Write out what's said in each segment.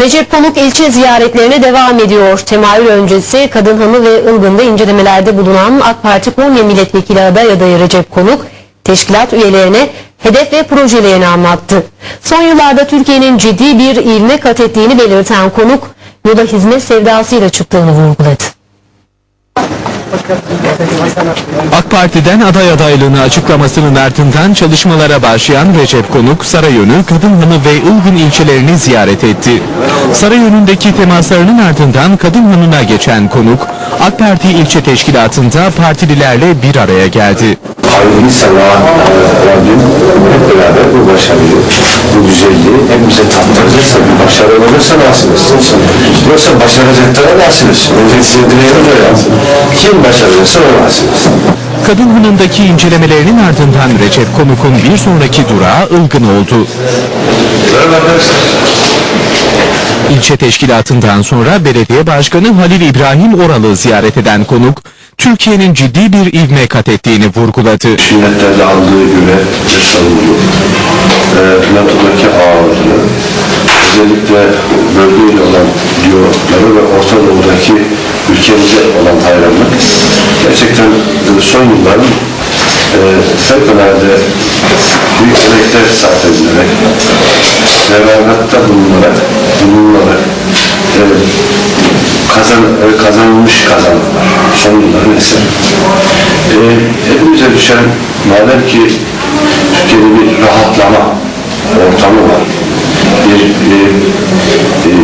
Recep Pamuk ilçe ziyaretlerine devam ediyor. Temayül öncesi Kadın Hanı ve Ilgın'da incelemelerde bulunan AK Parti Konya Milletvekili aday adayı Recep Konuk, teşkilat üyelerine hedef ve projelerini anlattı. Son yıllarda Türkiye'nin ciddi bir ivme kat ettiğini belirten Konuk, yola hizmet sevdasıyla çıktığını vurguladı. AK Parti'den aday adaylığını açıklamasının ardından çalışmalara başlayan Recep Konuk, Sarayönü, Kadınhanı ve Ilgın ilçelerini ziyaret etti. Sarayönü'ndeki temaslarının ardından Kadınhanı'na geçen Konuk, AK Parti ilçe teşkilatında partililerle bir araya geldi. Hayırlıysa başarıyı, bu güzelliği hepimize tattıracaksa, bir başarı olursa nasip etsin. Yoksa başaracaklara nasip etsin. Önce size dileğimiz o ya. Kim başaracaksa o nasip etsin. Kadınhanı'ndaki incelemelerinin ardından Recep Konuk'un bir sonraki durağı Ilgın oldu. İlçe teşkilatından sonra belediye başkanı Halil İbrahim Oral'ı ziyaret eden konuk, Türkiye'nin ciddi bir ivme kat ettiğini vurguladı. Sünnetlerde aldığı görev ve sorumluluğu, e, NATO'daki ağırlığı, özellikle bölgeyle olan diyalogları ve Orta Doğu'daki ülkemize olan hayranlık gerçekten e, son yılların e, fevkalade büyük emekler sarf edilerek revagatta bulunarak bulunarak e, kazan, e, kazanılmış kazanımlar son yılların eseri. E, hepimize düşen madem ki Türkiye'de bir rahatlama ortamı var. Bir e, e,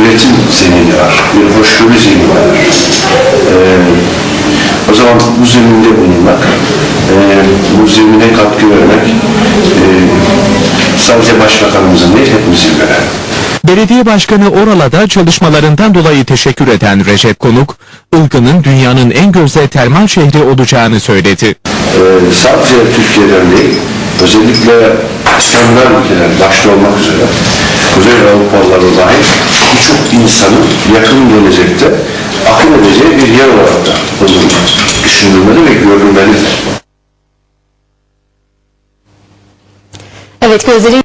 üretim zemini var. Bir hoşgörü zemini var. E, o zaman bu zeminde bulunmak, e, bu zemine katkı vermek e, sadece başbakanımızın değil hepimizin görevi. Belediye Başkanı Oral'a da çalışmalarından dolayı teşekkür eden Recep Konuk, Ilgın'ın dünyanın en gözde termal şehri olacağını söyledi. Ee, sadece Türkiye'den değil, özellikle İskandinav ülkeler başta olmak üzere Kuzey Avrupalıları dahil birçok insanın yakın gelecekte akıl edeceği bir yer olarak da bunu düşünülmeli ve görülmelidir. Evet gözleri